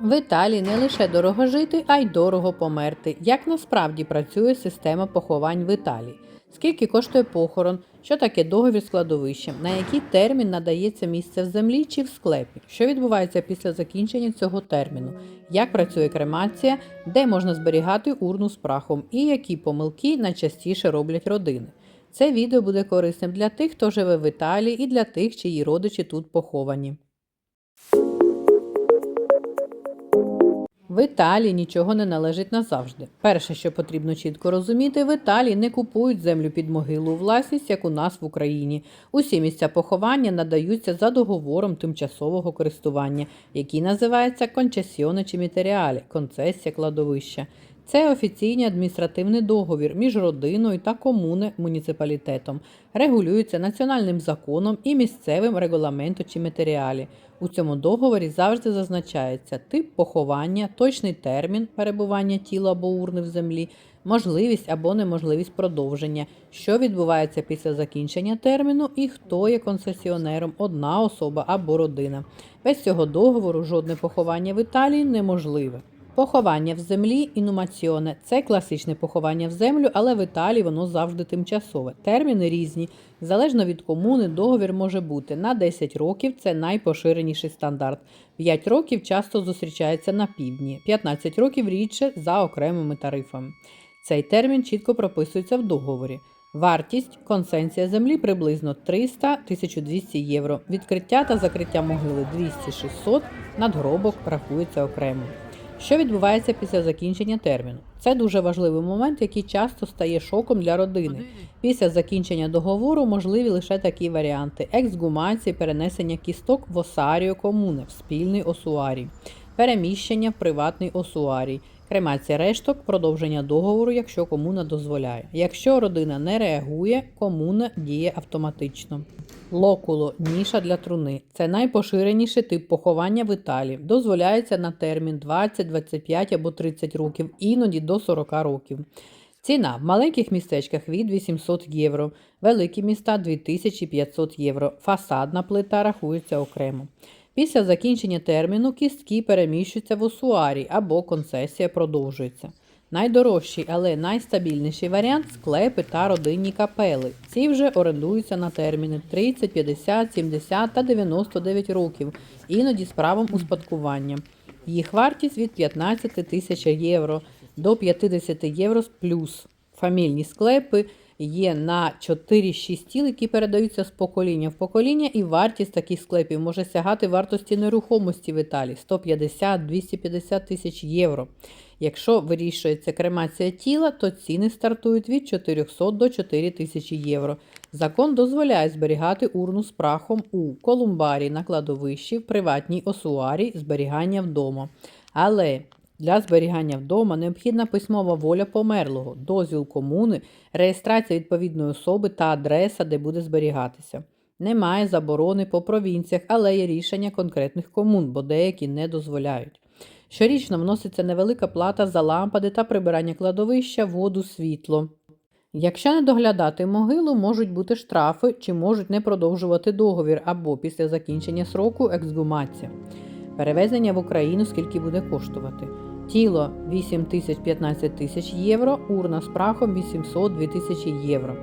В Італії не лише дорого жити, а й дорого померти. Як насправді працює система поховань в Італії? Скільки коштує похорон? Що таке договір з кладовищем? На який термін надається місце в землі чи в склепі? Що відбувається після закінчення цього терміну? Як працює кремація, де можна зберігати урну з прахом, і які помилки найчастіше роблять родини? Це відео буде корисним для тих, хто живе в Італії, і для тих, чиї родичі тут поховані. В Італії нічого не належить назавжди. Перше, що потрібно чітко розуміти, в Італії не купують землю під могилу у власність, як у нас в Україні. Усі місця поховання надаються за договором тимчасового користування, який називається кончесіоне чи концесія кладовища. Це офіційний адміністративний договір між родиною та комуне муніципалітетом, регулюється національним законом і місцевим регламентом чи матеріалі. У цьому договорі завжди зазначається тип поховання, точний термін перебування тіла або урни в землі, можливість або неможливість продовження, що відбувається після закінчення терміну і хто є концесіонером, одна особа або родина. Без цього договору жодне поховання в Італії неможливе. Поховання в землі інумаціоне це класичне поховання в землю, але в Італії воно завжди тимчасове. Терміни різні. Залежно від комуни, договір може бути на 10 років це найпоширеніший стандарт. 5 років часто зустрічається на півдні, 15 років рідше за окремими тарифами. Цей термін чітко прописується в договорі. Вартість консенсія землі приблизно 300-1200 євро. Відкриття та закриття могили 200-600, надгробок рахується окремо. Що відбувається після закінчення терміну? Це дуже важливий момент, який часто стає шоком для родини. Після закінчення договору можливі лише такі варіанти: ексгумації, перенесення кісток в осарію комуни, в спільний осуарій, переміщення в приватний осуарій, кремація решток, продовження договору, якщо комуна дозволяє. Якщо родина не реагує, комуна діє автоматично. Локуло ніша для труни. Це найпоширеніший тип поховання в Італії. Дозволяється на термін 20, 25 або 30 років, іноді до 40 років. Ціна в маленьких містечках від 800 євро, великі міста 2500 євро. Фасадна плита рахується окремо. Після закінчення терміну кістки переміщуються в осуарі або концесія продовжується. Найдорожчий, але найстабільніший варіант склепи та родинні капели. Ці вже орендуються на терміни 30, 50, 70 та 99 років, іноді з правом успадкування. Їх вартість від 15 тисяч євро до 50 євро плюс. Фамільні склепи є на 4-6 тіл, які передаються з покоління в покоління, і вартість таких склепів може сягати вартості нерухомості в Італії 150-250 тисяч євро. Якщо вирішується кремація тіла, то ціни стартують від 400 до 4 тисячі євро. Закон дозволяє зберігати урну з прахом у колумбарі на кладовищі, в приватній осуарі, зберігання вдома. Але для зберігання вдома необхідна письмова воля померлого, дозвіл комуни, реєстрація відповідної особи та адреса, де буде зберігатися. Немає заборони по провінціях, але є рішення конкретних комун, бо деякі не дозволяють. Щорічно вноситься невелика плата за лампади та прибирання кладовища, воду, світло. Якщо не доглядати могилу, можуть бути штрафи чи можуть не продовжувати договір або після закінчення сроку ексгумація. Перевезення в Україну скільки буде коштувати. Тіло 8 тисяч 15 тисяч євро, урна з прахом 800 тисячі євро.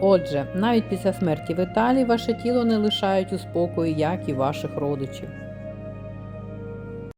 Отже, навіть після смерті в Італії ваше тіло не лишають у спокої, як і ваших родичів.